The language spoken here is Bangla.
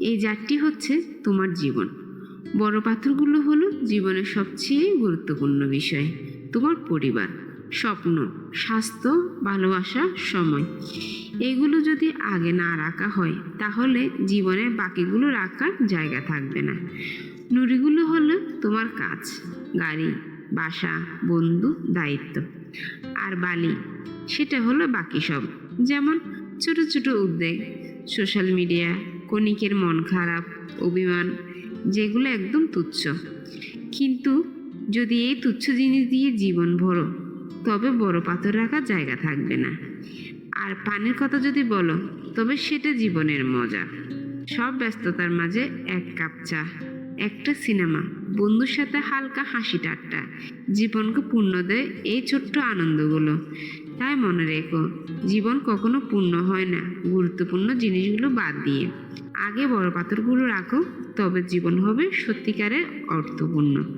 এই জারটি হচ্ছে তোমার জীবন। বড় পাথরগুলো হলো জীবনের সবচেয়ে গুরুত্বপূর্ণ বিষয়, তোমার পরিবার, স্বপ্ন, স্বাস্থ্য, ভালোবাসা, সময়। এগুলো যদি আগে না রাখা হয়, তাহলে জীবনের বাকিগুলো রাখার জায়গা থাকবে না। নুড়িগুলো হলো তোমার কাজ, গাড়ি, বাসা, বন্ধু, দায়িত্ব। আর বালি, সেটা হলো বাকি সব। যেমন ছোট ছোট উদ্বেগ সোশ্যাল মিডিয়া কণিকের মন খারাপ, অভিমান, যেগুলো একদম তুচ্ছ। কিন্তু যদি এই তুচ্ছ জিনিস দিয়ে জীবন ভরো, তবে বড় পাথর রাখার জায়গা থাকবে না। আর পানির কথা যদি বলো, তবে সেটা জীবনের মজা। সব ব্যস্ততার মাঝে এক কাপ চা, একটা সিনেমা, বন্ধুর সাথে হালকা হাসি ঠাট্টা, জীবনকে পূর্ণ দেয় এই ছোট্ট আনন্দগুলো। তাই মনে রেখো, জীবন কখনো পূর্ণ হয় না। গুরুত্বপূর্ণ জিনিসগুলো বাদ দিয়ে। আগে বড় পাথরগুলো রাখো, তবে জীবন হবে সত্যিকারের অর্থপূর্ণ।